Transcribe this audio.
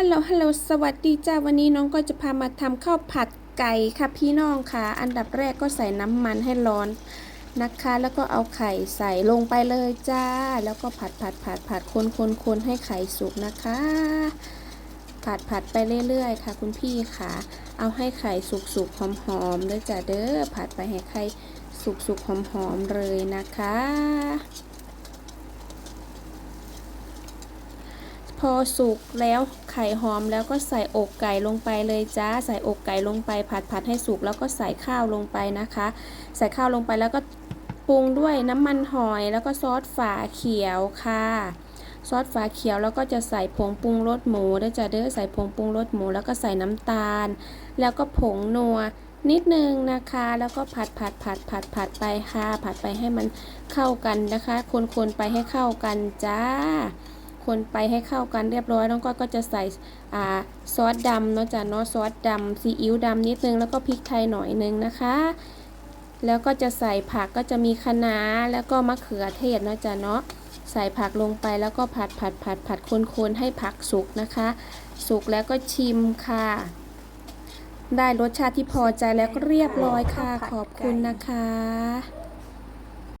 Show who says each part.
Speaker 1: ฮัลโหล ฮัลโหล สวัสดีจ้า วันนี้น้องก็จะพามาทำข้าวผัดไก่ค่ะพี่น้องค่ะ อันดับแรกก็ใส่น้ำมันให้ร้อนนะคะ แล้วก็เอาไข่ใส่ลงไปเลยจ้า แล้วก็ผัดผัดผัดผัดคนคนคนให้ไข่สุกนะคะ ผัดผัดไปเรื่อยๆ ค่ะ คุณพี่ค่ะ เอาให้ไข่สุกๆหอมๆเลยจ้าเด้อ ผัดไปให้ไข่สุกๆหอมๆเลยนะคะ พอสุกแล้วไข่หอมแล้วก็ใส่อกไก่ลงไปเลยจ้า ใส่อกไก่ลงไป ผัดผัดให้สุกแล้วก็ใส่ข้าวลงไปนะคะ ใส่ข้าวลงไปแล้วก็ปรุงด้วยน้ำมันหอย แล้วก็ซอสฝาเขียวค่ะ ซอสฝาเขียวแล้วก็จะใส่ผงปรุงรสหมูด้วยจ้าเด้อใส่ผงปรุงรสหมู แล้วก็ใส่น้ำตาล แล้วก็ผงนัวนิดนึงนะคะ แล้วก็ผัดผัดผัดผัดผัดไปค่ะ ผัดไปให้มันเข้ากันนะคะ คนๆไปให้เข้ากันจ้า คนไปให้เข้ากันเรียบร้อยน้องก้อยก็จะใส่อ่าซอสดำเนาะจ้ะเนาะซอสดำซีอิ๊วดำนิดนึงแล้วก็พริกไทยหน่อยนึงนะคะ แล้วก็จะใส่ผักก็จะมีคะน้าแล้วก็มะเขือเทศเนาะจ้ะเนาะใส่ผักลงไปแล้วก็ผัดผัดผัดผัดคนๆให้ผักสุกนะคะ สุกแล้วก็ชิมค่ะ ได้รสชาติที่พอใจแล้วก็เรียบร้อยค่ะขอบคุณนะคะ